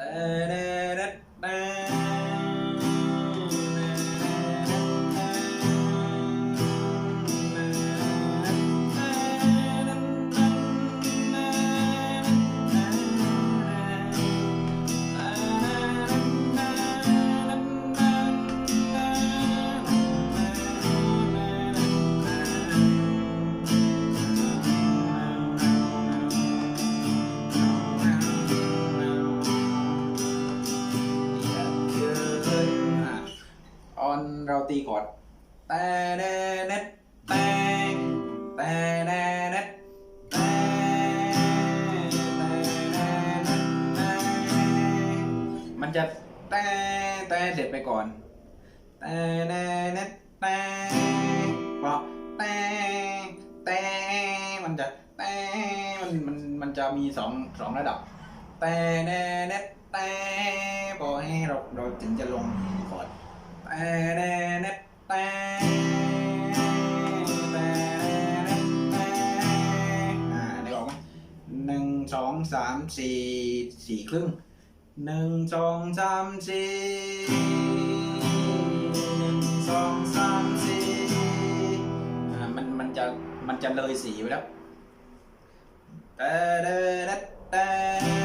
ออน เราตีก่อนแต่แน่เน็ตแต่แต่แน่เน็ตแต่แต่แน่เน็ตแต่มันจะแต่แต่เสร็จไปก่อนแต่แน่เน็ตแต่เพราะแต่แต่มันจะแต่มันมันมันจะมีสองสองระดับแต่แน่เน็ตแต่พอให้เราเราถึงจะลง แต่แน่แน่แต่แต่แน่แต่อ่าได้ออกไหมหนึ่งสองสามสี่สี่ครึ่งหนึ่งสองสามสี่หนึ่งสองสามสี่อ่ามันมันจะมันจะเลยสี่ไปแล้วแต่แต่แต่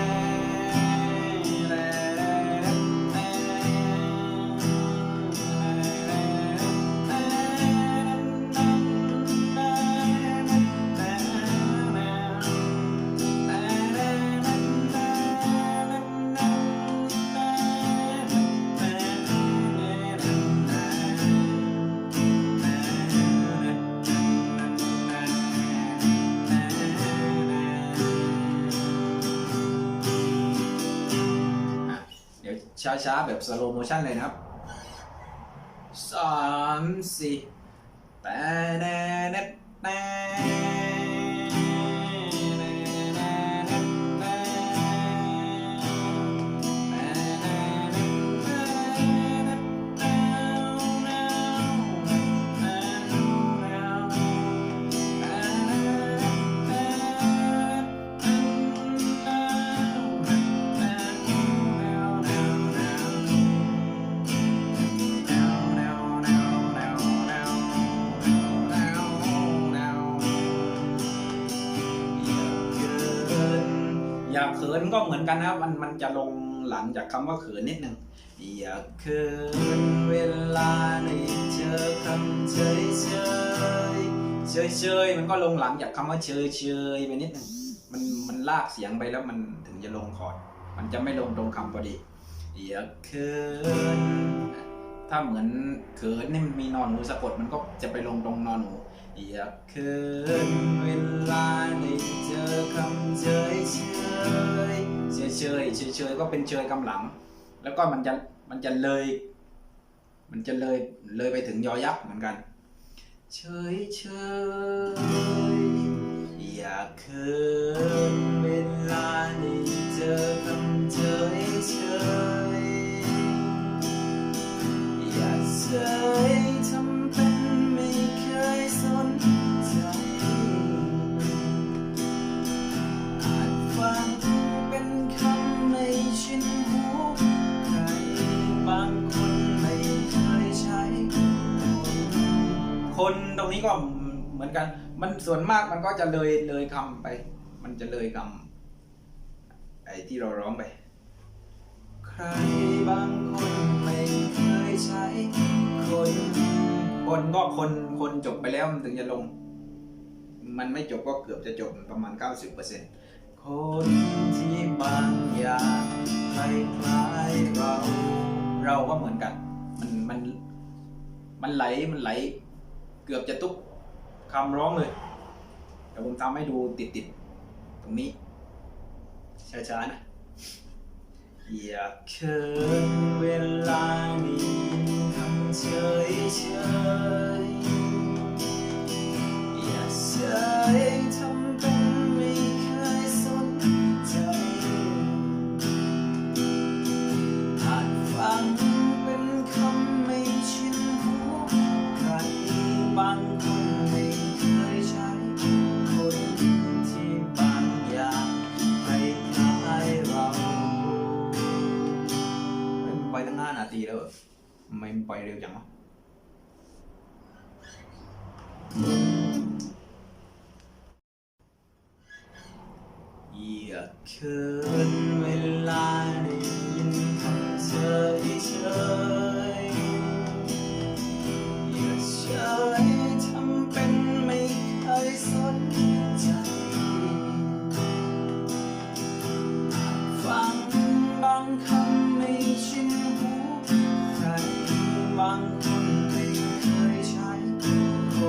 ช้าๆ แบบสโลโมชั่นเลยนะครับสามสี่แต่แน่แน่ ขินก็เหมือนกันนะครับมันมันจะลงหลังจากคำว่าเขินนิดนึงอยาเขินเวลาได้เจอคำเฉยเฉยเฉยเฉยมันก็ลงหลังจากคำว่าเฉยเฉยไปนิดนึงมันมันลากเสียงไปแล้วมันถึงจะลงคอร์ดมันจะไม่ลงตรงคำพอดีอย่าเขินถ้าเหมือนเขินนี่มันมีนอนหนูสะกดมันก็จะไปลงตรงนอนหนู อยาเขินเวลาได้เจอคำเฉยเฉยเฉยเฉยเฉยเฉยก็เป็นเฉยกำหลัง แล้วก็มันจะมันจะเลย มันจะเลยเลยไปถึงยอยักษ์เหมือนกันเฉยเฉยอยาเขินเวลาได้เจอคำเฉยเฉย คนตรงนี้ก็เหมือนกัน มันส่วนมากมันก็จะเลยเลยคำไป มันจะเลยคำไอ้ที่เราร้องไป ใครบางคนไม่เคยใช้ คน คนก็คนคนจบไปแล้วมันถึงจะลง มันไม่จบก็เกือบจะจบประมาณ 90%คนที่บางอย่างคล้ายเรา เราก็เหมือนกัน มันมันมันไหลมันไหล เกือบจะทุกคำร้องเลยเดี๋ยวผมทำให้ดูติดๆตรงนี้ ช้าๆนะอย่าเขินเวลานี้ทำเฉยเฉยอย่าเฉยทำ มมันปล่อยเร็วจังวะอยากเคย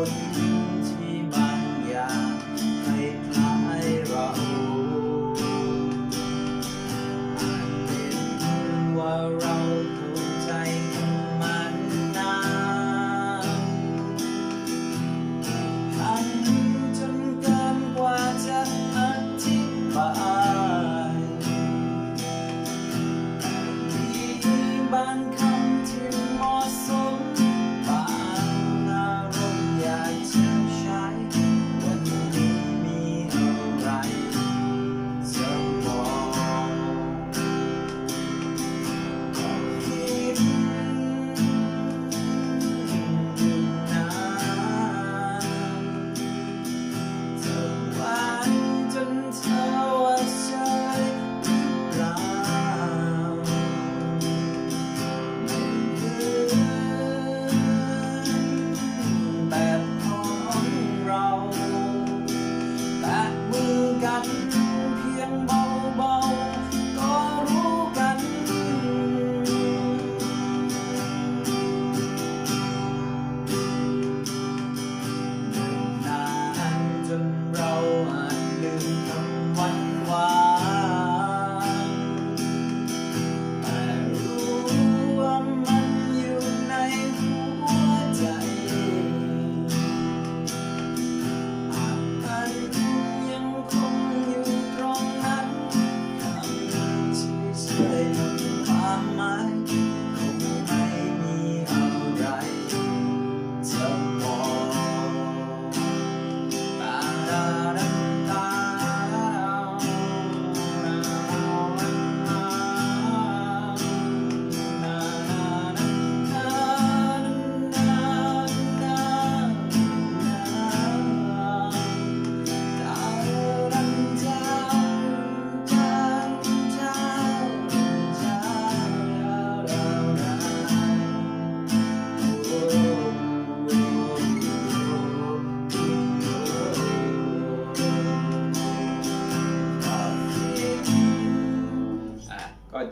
love.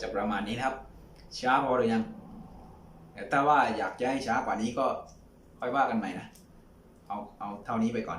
จะประมาณนี้นะครับ ช้าพอหรือยังแต่ถ้าว่าอยากจะให้ช้ากว่านี้ก็ค่อยว่ากันใหม่นะ เอาเอาเท่านี้ไปก่อน